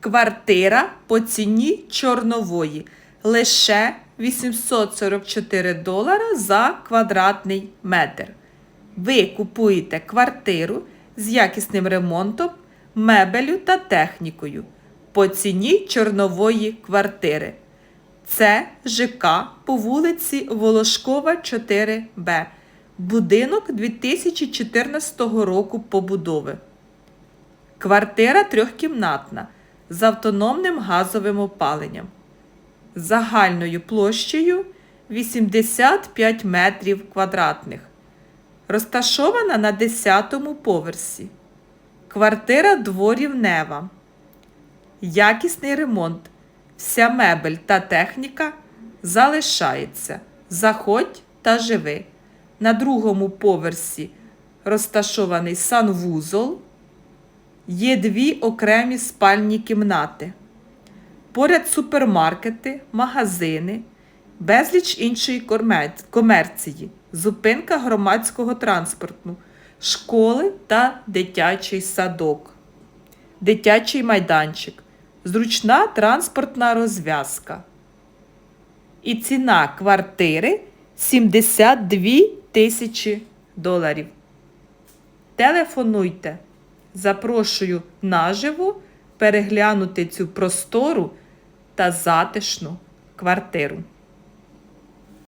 Квартира по ціні чорнової лише 844 долара за квадратний метр. Ви купуєте квартиру з якісним ремонтом, мебелю та технікою по ціні чорнової квартири. Це ЖК по вулиці Волошкова 4Б. Будинок 2014 року побудови. Квартира трьохкімнатна з автономним газовим опаленням. Загальною площею 85 метрів квадратних. Розташована на 10-му поверсі. Квартира дворівнева. Якісний ремонт. Вся мебель та техніка залишається. Заходь та живи. На другому поверсі розташований санвузол. Є дві окремі спальні кімнати. Поряд супермаркети, магазини, безліч іншої комерції, зупинка громадського транспорту, школи та дитячий садок, дитячий майданчик, зручна транспортна розв'язка. І ціна квартири 72 тисячі доларів. Телефонуйте. Запрошую наживо переглянути цю простору та затишну квартиру.